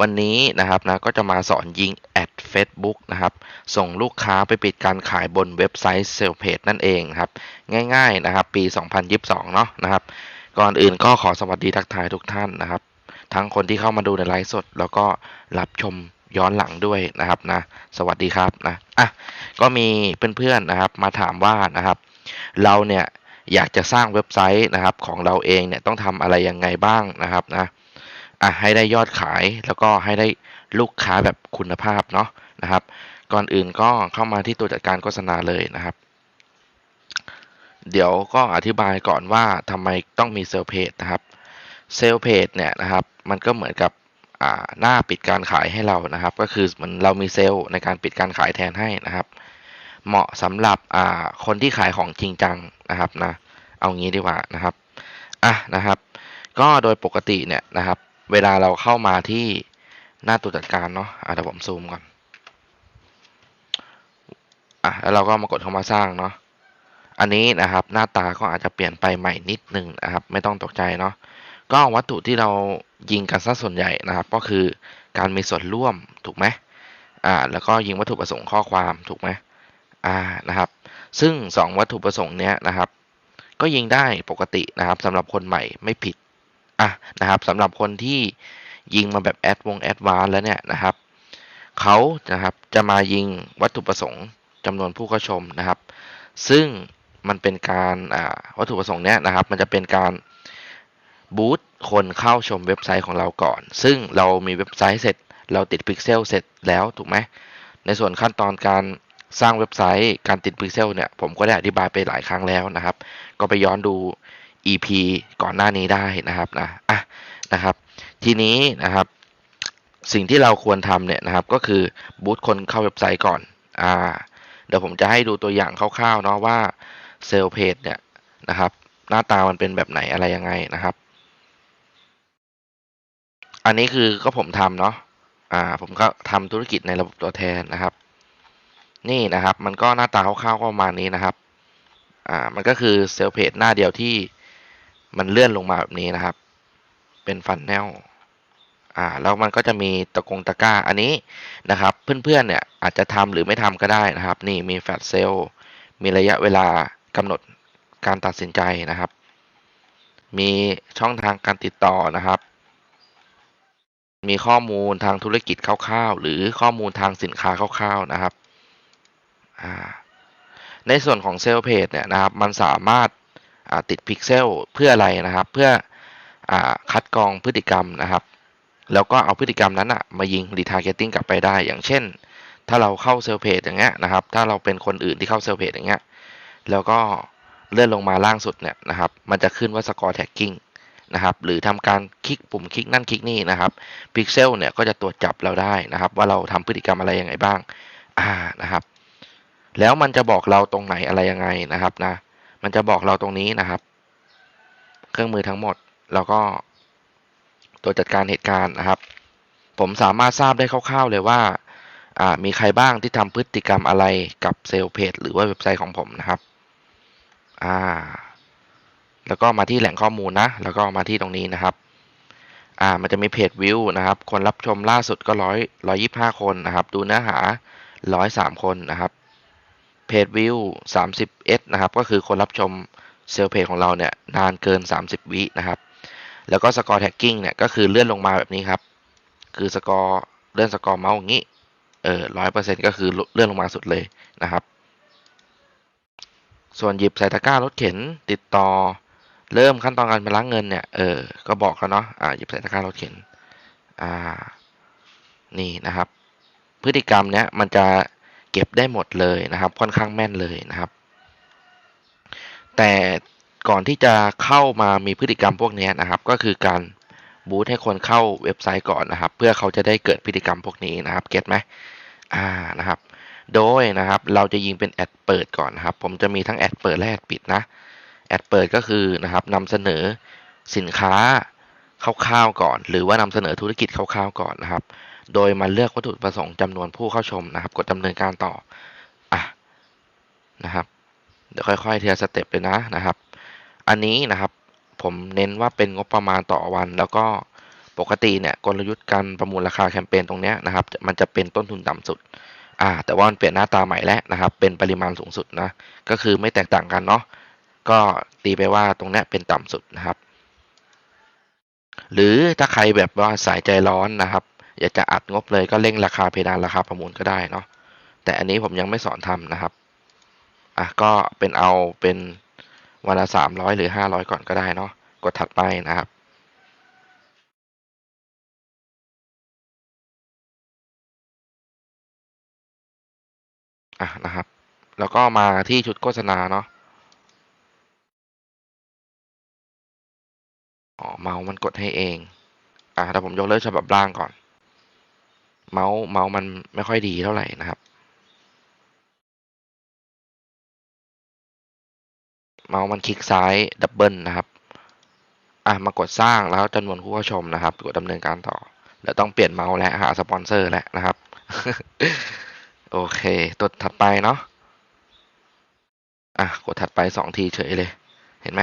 วันนี้นะครับนะก็จะมาสอนยิงแอด Facebook นะครับ ส่งลูกค้าไปปิดการขายบนเว็บไซต์เซลเพจนั่นเองครับ ง่ายๆนะครับ ปี 2022 เนาะนะครับ ก่อนอื่นก็ขอสวัสดีทักทายทุกท่านนะครับ ทั้งคนที่เข้ามาดูในไลฟ์สด แล้วก็รับชมย้อนหลังด้วยนะครับนะ สวัสดีครับนะอะก็มีเพื่อนๆนะครับ มาถามว่านะครับ เราเนี่ยอยากจะสร้างเว็บไซต์นะครับของเราเองเนี่ยต้องทำอะไรยังไงบ้างนะครับนะ อะให้ได้ยอดขายแล้วก็ให้ได้ลูกค้าแบบคุณภาพเนาะนะครับ ก่อนอื่นก็เข้ามาที่ตัวจัดการโฆษณาเลยนะครับ เดี๋ยวก็อธิบายก่อนว่าทำไมต้องมีเซลเพจนะครับเซลเพจเนี่ยนะครับ มันก็เหมือนกับอ่าหน้าปิดการขายให้เรานะครับ ก็คือเหมือนเรามีเซลล์ในการปิดการขายแทนให้นะครับ เหมาะสำหรับอ่าคนที่ขายของจริงจังนะครับนะเอางี้ดีกว่านะครับอะนะครับ ก็โดยปกติเนี่ยนะครับ เวลาเราเข้ามาที่หน้าตัวจัดการเนาะอะเดี๋ยวผมซูมก่อนอะแล้วเราก็มากดเข้ามาสร้างเนาะอันนี้นะครับหน้าตาก็อาจจะเปลี่ยนไปใหม่นิดนึงนะครับ ไม่ต้องตกใจเนาะก็วัตถุที่เรายิงกันซะส่วนใหญ่นะครับ ก็คือการมีส่วนร่วมถูกไหมอ่าแล้วก็ยิงวัตถุประสงค์ข้อความถูกไหมอ่านะครับ ซึ่ง 2 วัตถุประสงค์เนี้ยนะครับ ก็ยิงได้ปกตินะครับสำหรับคนใหม่ไม่ผิด อะนะครับสำหรับคนที่ยิงมาแบบแอดวงแอดวานแล้วเนี่ยนะครับเขานะครับจะมายิงวัตถุประสงค์จำนวนผู้เข้าชมนะครับ ซึ่งมันเป็นการอ่าวัตถุประสงค์เนี้ยนะครับ มันจะเป็นการบูตคนเข้าชมเว็บไซต์ของเราก่อน ซึ่งเรามีเว็บไซต์เสร็จ เราติดพิกเซลเสร็จแล้วถูกไหมในส่วนขั้นตอนการสร้างเว็บไซต์การติดพิกเซลเนี่ยผมก็ได้อธิบายไปหลายครั้งแล้วนะครับ ก็ไปย้อนดู EP ก่อนหน้านี้ได้นะครับนะอะนะครับ ทีนี้นะครับ สิ่งที่เราควรทำเนี่ยนะครับ ก็คือบูตคนเข้าเว็บไซต์ก่อนอ่าเดี๋ยวผมจะให้ดูตัวอย่างคร่าวๆเนาะว่าเซลล์เพจเนี่ยนะครับ หน้าตามันเป็นแบบไหนอะไรยังไงนะครับ อันนี้คือก็ผมทำเนาะอ่าผมก็ทำธุรกิจในระบบตัวแทนนะครับ นี่นะครับ มันก็หน้าตาคร่าวๆก็ประมาณนี้นะครับอ่ามันก็คือเซลล์เพจหน้าเดียวที่ มันเลื่อนลงมาแบบนี้นะครับ เป็นฟันแนลอ่าแล้วมันก็จะมีตะกงตะกร้าอันนี้นะครับ เพื่อนๆเนี่ยอาจจะทำหรือไม่ทำก็ได้นะครับ นี่มีแฟลชเซลมีระยะเวลากำหนดการตัดสินใจนะครับ มีช่องทางการติดต่อนะครับ มีข้อมูลทางธุรกิจคร่าวๆ หรือข้อมูลทางสินค้าคร่าวๆนะครับอ่าในส่วนของเซลล์เพจเนี่ยนะครับ มันสามารถ ติดพิกเซลเพื่ออะไรนะครับ เพื่ออคัดกรองพฤติกรรมนะครับ แล้วก็เอาพฤติกรรมนั้นอะมายิงรีทาร์เก็ตติ้งกลับไปได้ อย่างเช่น ถ้าเราเข้าเซลเพจอย่างเงี้ยนะครับ ถ้าเราเป็นคนอื่นที่เข้าเซลเพจอย่างเงี้ยแล้วก็เลื่อนลงมาล่างสุดเนี่ยนะครับ มันจะขึ้นว่าสกอร์แท็กกิ้งนะครับ หรือทำการคลิกปุ่มคลิกนั่นคลิกนี่นะครับพิกเซลเนี่ยก็จะตรวจจับเราได้นะครับ ว่าเราทำพฤติกรรมอะไรยังไงบ้าง อ่านะครับ แล้วมันจะบอกเราตรงไหนอะไรยังไงนะครับนะ มันจะบอกเราตรงนี้นะครับ เครื่องมือทั้งหมด แล้วก็ตัวจัดการเหตุการณ์นะครับ ผมสามารถทราบได้คร่าวๆเลยว่ามีใครบ้างที่ทำพฤติกรรมอะไรกับเซลล์เพจหรือว่าเว็บไซต์ของผมนะครับอ่าแล้วก็มาที่แหล่งข้อมูลนะ แล้วก็มาที่ตรงนี้นะครับอ่ามันจะมีเพจวิวนะครับ คนรับชมล่าสุดก็ร้อยร้อยี่ห้าคนนะครับ ดูเนื้อหาร้อยสามคนนะครับ เพจวิว30 s นะครับ ก็คือคนรับชมเซลล์เพจของเราเนี่ยนานเกิน 30 วินะครับ แล้วก็สกอร์แท็กกิ้งเนี่ยก็คือเลื่อนลงมาแบบนี้ครับ คือสกอร์เลื่อนสกอร์เมาส์อย่างนี้ เออร้อยเปอร์เซ็นต์ก็คือเลื่อนลงมาสุดเลยนะครับ ส่วนหยิบใส่ตะกร้ารถเข็นติดต่อเริ่มขั้นตอนการไปล้างเงินเนี่ย เออ ก็บอกเขาเนาะ อ่า หยิบใส่ตะกร้ารถเข็น อ่า นี่นะครับ พฤติกรรมเนี้ยมันจะ เก็บได้หมดเลยนะครับ ค่อนข้างแม่นเลยนะครับ แต่ก่อนที่จะเข้ามามีพฤติกรรมพวกนี้นะครับ ก็คือการบูตให้คนเข้าเว็บไซต์ก่อนนะครับ เพื่อเขาจะได้เกิดพฤติกรรมพวกนี้นะครับ เก็ตไหมอ่านะครับ โดยนะครับเราจะยิงเป็นแอดเปิดก่อนนะครับ ผมจะมีทั้งแอดเปิดและแอดปิดนะ แอดเปิดก็คือนะครับนำเสนอสินค้า คร่าวๆก่อน หรือว่านำเสนอธุรกิจคร่าวๆก่อนนะครับ โดยมาเลือกวัตถุประสงค์จำนวนผู้เข้าชมนะครับ กดดำเนินการต่ออะนะครับ เดี๋ยวค่อยๆเทียสเต็ปเลยนะนะครับ อันนี้นะครับผมเน้นว่าเป็นงบประมาณต่อวัน แล้วก็ปกติเนี่ยกลยุทธ์การประมูลราคาแคมเปญตรงเนี้ยนะครับ มันจะเป็นต้นทุนต่ำสุดอ่าแต่ว่ามันเปลี่ยนหน้าตาใหม่แล้วนะครับ เป็นปริมาณสูงสุดนะก็คือไม่แตกต่างกันเนาะก็ตีไปว่าตรงเนี้ยเป็นต่ำสุดนะครับ หรือถ้าใครแบบว่าสายใจร้อนนะครับ อยากจะอัดงบเลยก็เร่งราคาเพดานราคาประมูลก็ได้เนาะแต่อันนี้ผมยังไม่สอนทำนะครับอะก็เป็นเอาเป็นวันละสามร้อยหรือห้าร้อยก่อนก็ได้เนาะกดถัดไปนะครับอะนะครับ แล้วก็มาที่ชุดโฆษณาเนาะ อ๋อเมาส์มันกดให้เอง อะแต่ผมยกเลิกฉบับล่างก่อน เมาส์เมาส์มันไม่ค่อยดีเท่าไหร่นะครับ เมาส์มันคลิกซ้ายดับเบิลนะครับ อะมากดสร้างแล้วจำนวนผู้เข้าชมนะครับกดดำเนินการต่อเดี๋ยวต้องเปลี่ยนเมาส์และหาสปอนเซอร์แล้วนะครับ โอเค ตัวถัดไปเนาะอะกดถัดไปสองทีเฉยเลย เห็นไหม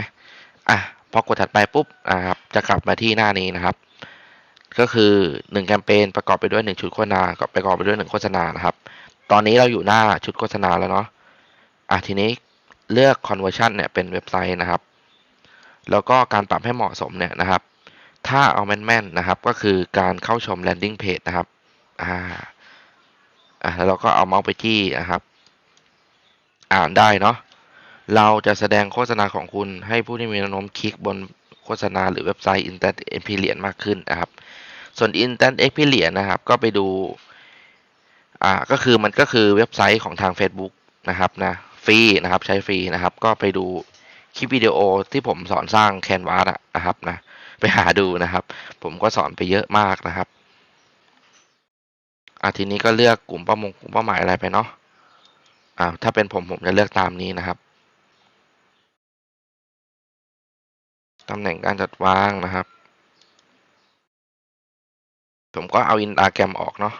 อะ พอกดถัดไปปุ๊บอ่าครับจะกลับมาที่หน้านี้นะครับ ก็คือหนึ่งแคมเปญประกอบไปด้วยหนึ่งชุดโฆษณากับประกอบไปด้วยหนึ่งโฆษณานะครับ ตอนนี้เราอยู่หน้าชุดโฆษณาแล้วเนาะอะทีนี้เลือก conversion เนี่ยเป็นเว็บไซต์นะครับ แล้วก็การปรับให้เหมาะสมเนี่ยนะครับ ถ้าเอาแม่นๆนะครับ ก็คือการเข้าชม landing page นะครับอ่าอะแล้วเราก็เอาเมาส์ไปที่นะครับ อ่านได้เนาะ เราจะแสดงโฆษณาของคุณให้ผู้ที่มีแนวโน้มคลิกบนโฆษณาหรือเว็บไซต์ Instant Experience มากขึ้นนะครับ ส่วน Instant Experience นะครับ ก็ไปดูอ่าก็คือมันก็คือเว็บไซต์ของทาง Facebook นะครับนะฟรีนะครับใช้ฟรีนะครับ ก็ไปดูคลิปวิดีโอที่ผมสอนสร้างแคนวาสนะครับนะไปหาดูนะครับ ผมก็สอนไปเยอะมากนะครับอะทีนี้ก็เลือกกลุ่มเป้ามงกลุ่มเป้าหมายอะไรไปเนาะอ่าถ้าเป็นผมผมจะเลือกตามนี้นะครับ ตำแหน่งการจัดวางนะครับ ผมก็เอาอินตาแกรมออกเนาะ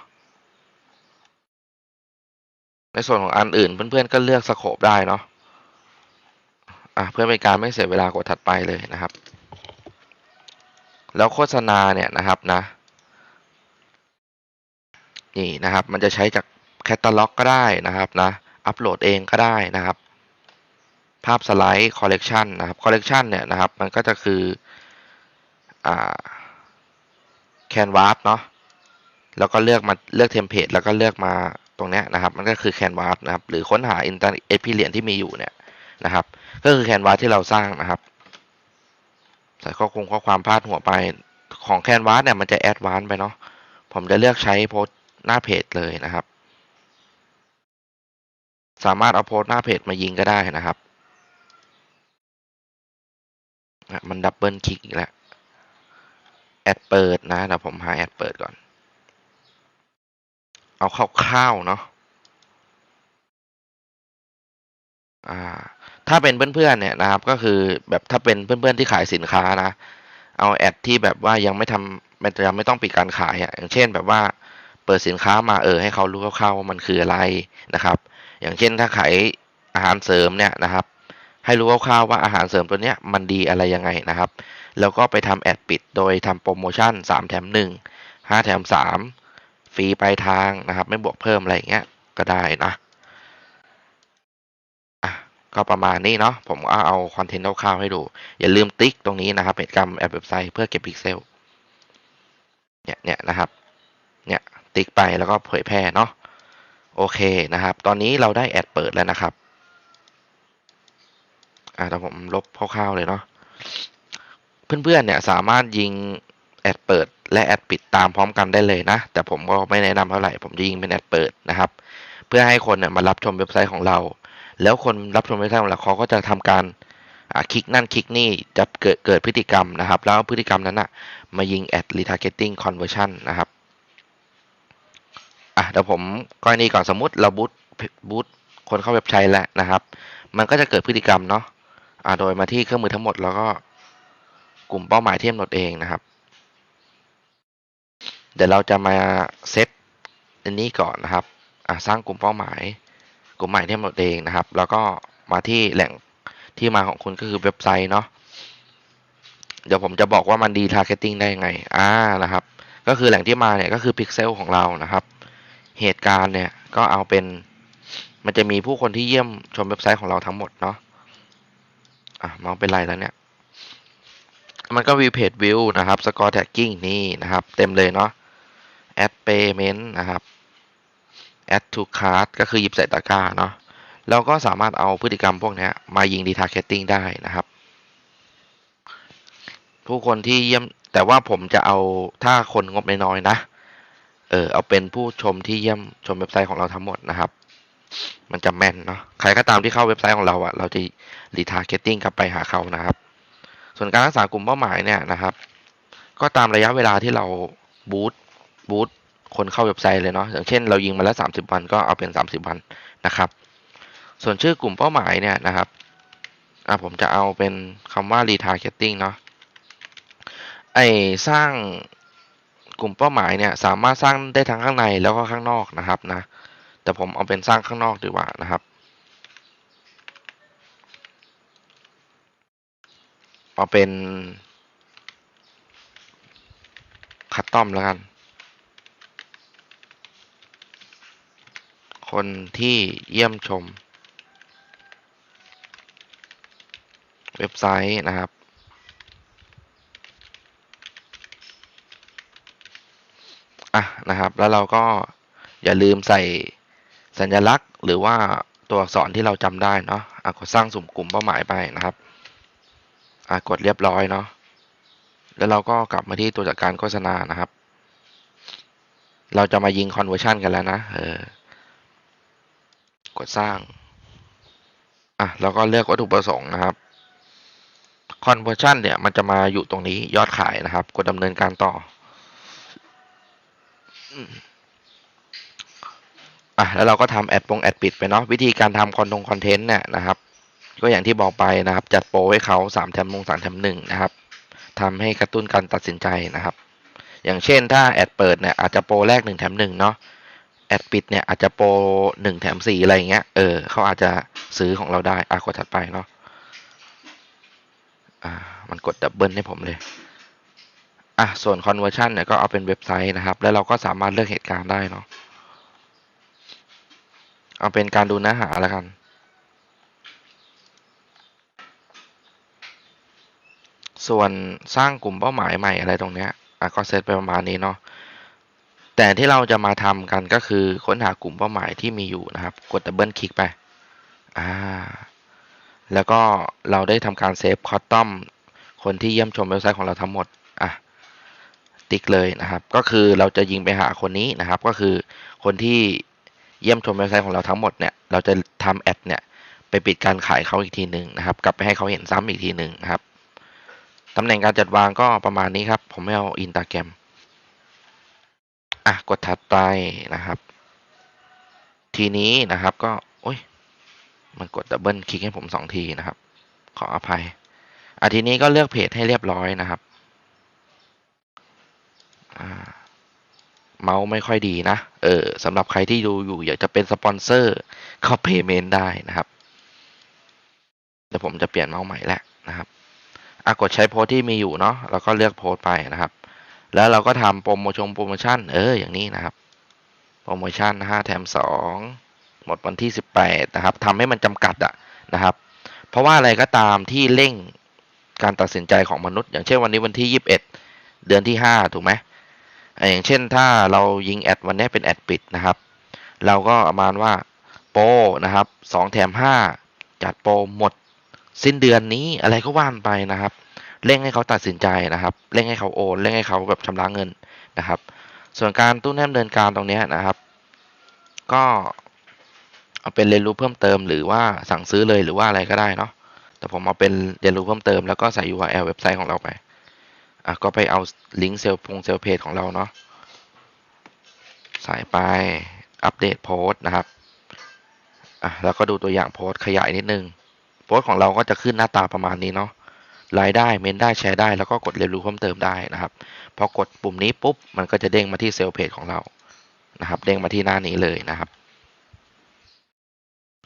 ในส่วนของอันอื่นเพื่อนๆก็เลือกสโคปได้เนาะอะเพื่อเป็นการไม่เสียเวลากดถัดไปเลยนะครับ แล้วโฆษณาเนี่ยนะครับนะ นี่นะครับ มันจะใช้จากแคตตาล็อกก็ได้นะครับนะ อัปโหลดเองก็ได้นะครับ ภาพสไลด์คอลเลกชันนะครับคอลเลกชันเนี่ยนะครับมันก็จะคืออแคนวาสเนาะแล้วก็เลือกมาเลือกเทมเพลตแล้วก็เลือกมาตรงเนี้ยนะครับ มันก็คือแคนวาสนะครับหรือค้นหาอินเตอร์เอพิเลียนที่มีอยู่เนี่ยนะครับ ก็คือแคนวาสที่เราสร้างนะครับใส่ข้อคงข้อความพาดหัวไปของแคนวาสเนี่ยมันจะแอดวานไปเนาะผมจะเลือกใช้โพสหน้าเพจเลยนะครับ สามารถเอาโพสหน้าเพจมายิงก็ได้นะครับ อะมันดับเบิลคลิกอีกแล้วแอดเปิดนะเดี๋ยวผมหาแอดเปิดก่อน เอาคร่าวๆเนาะอ่า ถ้าเป็นเพื่อนๆเนี่ยนะครับ ก็คือแบบถ้าเป็นเพื่อนๆที่ขายสินค้านะ เอาแอดที่แบบว่ายังไม่ทำมันยังไม่ต้องปิดการขายอะอย่างเช่นแบบว่าเปิดสินค้ามาเออให้เขารู้คร่าวๆว่ามันคืออะไรนะครับ อย่างเช่นถ้าขายอาหารเสริมเนี่ยนะครับ ให้รู้คร่าวๆว่าอาหารเสริมตัวเนี้ยมันดีอะไรยังไงนะครับ แล้วก็ไปทำแอดปิดโดยทำโปรโมชั่นสามแถมหนึ่งห้าแถมสามฟรีปลายทางนะครับ ไม่บวกเพิ่มอะไรอย่างเงี้ยก็ได้นะอะก็ประมาณนี้เนาะผมก็เอาคอนเทนต์คร่าวๆให้ดู อย่าลืมติ๊กตรงนี้นะครับเพจกรรมแอปเว็บไซต์เพื่อเก็บพิกเซลเนี่ยเนี่ยนะครับเนี่ยติ๊กไปแล้วก็เผยแพร่เนาะโอเคนะครับ ตอนนี้เราได้แอดเปิดแล้วนะครับ อ่าแต่ผมลบคร่าวๆเลยเนาะเพื่อนๆเนี่ยสามารถยิงแอดเปิด และแอดปิดตามพร้อมกันได้เลยนะ แต่ผมก็ไม่แนะนำเท่าไหร่ผมจะยิงเป็นแอดเปิดนะครับ เพื่อให้คนเนี่ยมารับชมเว็บไซต์ของเรา แล้วคนรับชมเว็บไซต์ของเราเขาก็จะทำการคลิกนั่นคลิกนี่จะเกิดเกิดพฤติกรรมนะครับ แล้วพฤติกรรมนั้นนะมายิงแอด retargeting conversion นนะครับอะเดี๋ยวผมกรณีก่อนสมมุติเราบูตบูตคนเข้าเว็บไซต์แล้วนะครับ มันก็จะเกิดพฤติกรรมเนาะ โดยมาที่เครื่องมือทั้งหมดแล้วก็กลุ่มเป้าหมายที่กำหนดเองนะครับ เดี๋ยวเราจะมาเซตอันนี้ก่อนนะครับสร้างกลุ่มเป้าหมาย กลุ่มหมายที่กำหนดเองนะครับ แล้วก็มาที่แหล่งที่มาของคุณก็คือเว็บไซต์เนาะเดี๋ยวผมจะบอกว่ามันดีทาร์เก็ตติ้งได้ยังไงอ่านะครับ ก็คือแหล่งที่มาเนี่ยก็คือพิกเซลของเรานะครับ เหตุการณ์เนี่ยก็เอาเป็นมันจะมีผู้คนที่เยี่ยมชมเว็บไซต์ของเราทั้งหมดเนาะ อะมองเป็นไรแล้วเนี่ย มันก็วิวเพจวิวนะครับสกอร์แท็กกิ้งนี่นะครับ เต็มเลยเนาะ add payment นะครับ add to cart ก็คือหยิบใส่ตะกร้าเนาะเราก็สามารถเอาพฤติกรรมพวกนี้มายิงดีทาร์เก็ตติ้งได้นะครับ ผู้คนที่เยี่ยมแต่ว่าผมจะเอาถ้าคนงบน้อยๆนะ เออเอาเป็นผู้ชมที่เยี่ยมชมเว็บไซต์ของเราทั้งหมดนะครับ มันจะแม่นเนาะใครก็ตามที่เข้าเว็บไซต์ของเราอะเราจะรีทาร์เก็ตติ้งกลับไปหาเขานะครับ ส่วนการรักษากลุ่มเป้าหมายเนี่ยนะครับ ก็ตามระยะเวลาที่เราบูตบูตคนเข้าเว็บไซต์เลยเนาะอย่างเช่นเรายิงมาแล้ว30 วันก็เอาเป็น 30 วันนะครับ ส่วนชื่อกลุ่มเป้าหมายเนี่ยนะครับอะผมจะเอาเป็นคำว่า retargeting เนาะไอสร้างกลุ่มเป้าหมายเนี่ยสามารถสร้างได้ทั้งข้างในแล้วก็ข้างนอกนะครับนะ แต่ผมเอาเป็นสร้างข้างนอกดีกว่านะครับ เอาเป็นคัตตอมแล้วกัน คนที่เยี่ยมชม เว็บไซต์นะครับอะนะครับ แล้วเราก็อย่าลืมใส่ สัญลักษณ์ หรือว่าตัวอักษรที่เราจำได้เนาะอะกดสร้างสุ่มกลุ่มเป้าหมายไปนะครับอะกดเรียบร้อยเนาะแล้วเราก็กลับมาที่ตัวจัดการโฆษณานะครับ เราจะมายิง conversion กันแล้วนะเออกดสร้างอะแล้วก็เลือกวัตถุประสงค์นะครับ conversion เนี่ยมันจะมาอยู่ตรงนี้ยอดขายนะครับ กดดำเนินการต่อ อะแล้วเราก็ทำแอดปงแอดปิดไปเนาะวิธีการทำคอนทงคอนเทนต์เนี่ยนะครับก็อย่างที่บอกไปนะครับ จัดโปรให้เขาสามแถมลงสามแถมหนึ่งนะครับทำให้กระตุ้นการตัดสินใจนะครับ อย่างเช่นถ้าแอดเปิดเนี่ยอาจจะโปรแรกหนึ่งแถมหนึ่งเนาะแอดปิดเนี่ยอาจจะโปรหนึ่งแถมสี่อะไรเงี้ยเออเขาอาจจะซื้อของเราได้อะกดถัดไปเนาะอ่ามันกดดับเบิลให้ผมเลยอะส่วน conversion เนี่ยก็เอาเป็นเว็บไซต์นะครับ แล้วเราก็สามารถเลือกเหตุการณ์ได้เนาะ เอาเป็นการดูเนื้อหาแล้วกัน ส่วนสร้างกลุ่มเป้าหมายใหม่อะไรตรงเนี้ยอะก็เซตไปประมาณนี้เนาะแต่ที่เราจะมาทำกันก็คือค้นหากลุ่มเป้าหมายที่มีอยู่นะครับ กดดับเบิลคลิกไปอ่าแล้วก็เราได้ทำการเซฟคอตตอมคนที่เยี่ยมชมเว็บไซต์ของเราทั้งหมดอะติ๊กเลยนะครับ ก็คือเราจะยิงไปหาคนนี้นะครับ ก็คือคนที่ เยี่ยมชมเว็บไซต์ของเราทั้งหมดเนี่ยเราจะทำแอดเนี่ยไปปิดการขายเขาอีกทีหนึ่งนะครับ กลับไปให้เขาเห็นซ้ำอีกทีหนึ่งครับตำแหน่งการจัดวางก็ประมาณนี้ครับ ผมไม่เอาอินตาแกรมอะกดถัดไปนะครับ ทีนี้นะครับก็โอ้ยมันกดดับเบิลคลิกให้ผมสองทีนะครับ ขออภัยอะทีนี้ก็เลือกเพจให้เรียบร้อยนะครับอ่า เมาส์ไม่ค่อยดีนะ เออสำหรับใครที่ดูอยู่อยากจะเป็นสปอนเซอร์ก็เพย์เมนได้นะครับเดี๋ยวผมจะเปลี่ยนเมาส์ใหม่แล้วนะครับอะกดใช้โพสที่มีอยู่เนาะแล้วก็เลือกโพสไปนะครับ แล้วเราก็ทำโปรโมชั่นโปรโมชั่นเอออย่างนี้นะครับ โปรโมชั่นห้าแถมสองหมดวันที่สิบแปดนะครับทำให้มันจำกัดอะนะครับ เพราะว่าอะไรก็ตามที่เร่งการตัดสินใจของมนุษย์ อย่างเช่นวันนี้วันที่ยี่สิบเอ็ดเดือนที่ห้าถูกไหม อย่างเช่นถ้าเรายิงแอดวันนี้เป็นแอดปิดนะครับ เราก็ประมาณว่าโปรนะครับสองแถมห้าจัดโปรหมด สิ้นเดือนนี้อะไรก็ว่านไปนะครับ เร่งให้เขาตัดสินใจนะครับ เร่งให้เขาโอนเร่งให้เขาแบบชำระเงินนะครับ ส่วนการตู้แนมเดินการตรงนี้นะครับ ก็เอาเป็นเรียนรู้เพิ่มเติมหรือว่าสั่งซื้อเลยหรือว่าอะไรก็ได้เนาะแต่ผมเอาเป็นเรียนรู้เพิ่มเติมแล้วก็ใส่ URL เว็บไซต์ของเราไป อะก็ไปเอาลิงก์เซลพงเซลเพจของเราเนาะใส่ไปอัปเดตโพสต์นะครับอะแล้วก็ดูตัวอย่างโพสต์ขยายนิดนึง โพสต์ของเราก็จะขึ้นหน้าตาประมาณนี้เนาะรายได้เมนได้แชร์ได้ แล้วก็กดเรียนรู้เพิ่มเติมได้นะครับ พอกดปุ่มนี้ปุ๊บ มันก็จะเด้งมาที่เซลล์เพจของเรานะครับ เด้งมาที่หน้านี้เลยนะครับ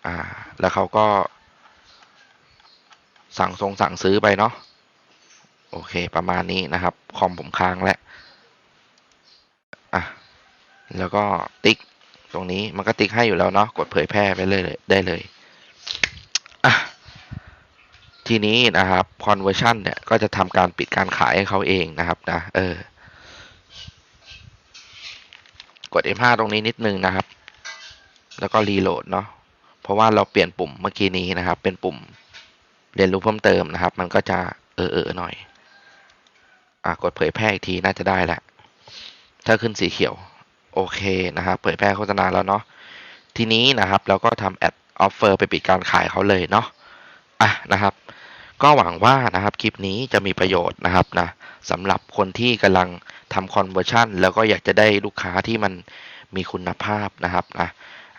อ่าแล้วเขาก็สั่งทรงสั่งซื้อไปเนาะ โอเค ประมาณนี้นะครับ คอมผมค้างแล้วอะแล้วก็ติ๊กตรงนี้มันก็ติ๊กให้อยู่แล้วเนาะกดเผยแพร่ไปเลยได้เลยอะทีนี้นะครับ conversion เนี่ยก็จะทำการปิดการขายให้เขาเองนะครับนะเออกด F5 ตรงนี้นิดนึงนะครับ แล้วก็รีโหลดเนาะเพราะว่าเราเปลี่ยนปุ่มเมื่อกี้นี้นะครับ เป็นปุ่มเรียนรู้เพิ่มเติมนะครับ มันก็จะเออเออหน่อย อะกดเผยแพร่อีกทีน่าจะได้แหละ ถ้าขึ้นสีเขียว โอเคนะครับ เผยแพร่โฆษณาแล้วเนาะ ทีนี้นะครับเราก็ทำแอดออฟเฟอร์ไปปิดการขายเขาเลยเนาะ อะนะครับ ก็หวังว่านะครับคลิปนี้จะมีประโยชน์นะครับนะสำหรับคนที่กำลังทำ conversion แล้วก็อยากจะได้ลูกค้าที่มันมีคุณภาพนะครับนะ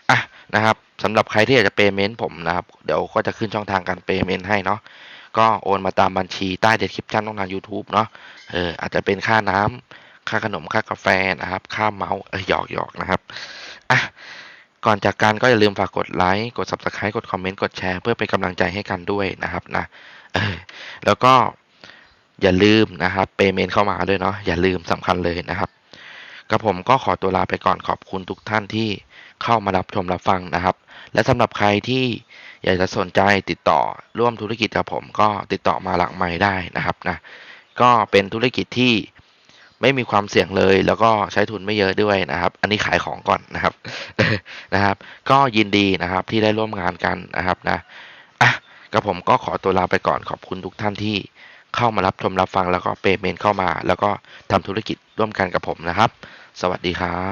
อะนะครับสำหรับใครที่อยากจะ payment ผมนะครับ เดี๋ยวก็จะขึ้นช่องทางการ payment ให้เนาะ ก็โอนมาตามบัญชีใต้ description ช่องทาง YouTube เนาะเอออาจจะเป็นค่าน้ำค่าขนมค่ากาแฟนะครับ ค่าเมาส์เออหยอกหยอกนะครับอะก่อนจากกันก็อย่าลืมฝากกดไลค์กด subscribe กดคอมเมนต์กดแชร์เพื่อเป็นกำลังใจให้กันด้วยนะครับนะเออแล้วก็อย่าลืมนะครับเปเมนเข้ามาด้วยเนาะอย่าลืมสำคัญเลยนะครับ กับผมก็ขอตัวลาไปก่อนขอบคุณทุกท่านที่เข้ามารับชมรับฟังนะครับ และสำหรับใครที่อยากจะสนใจติดต่อร่วมธุรกิจกับผมก็ติดต่อมาหลังไม้ได้นะครับนะก็เป็นธุรกิจที่ไม่มีความเสี่ยงเลย แล้วก็ใช้ทุนไม่เยอะด้วยนะครับ อันนี้ขายของก่อนนะครับนะครับ ก็ยินดีนะครับที่ได้ร่วมงานกันนะครับนะอะกับผมก็ขอตัวลาไปก่อนขอบคุณทุกท่านที่ เข้ามารับชมรับฟังแล้วก็เปเมนเข้ามา แล้วก็ทำธุรกิจร่วมกันกับผมนะครับ สวัสดีครับ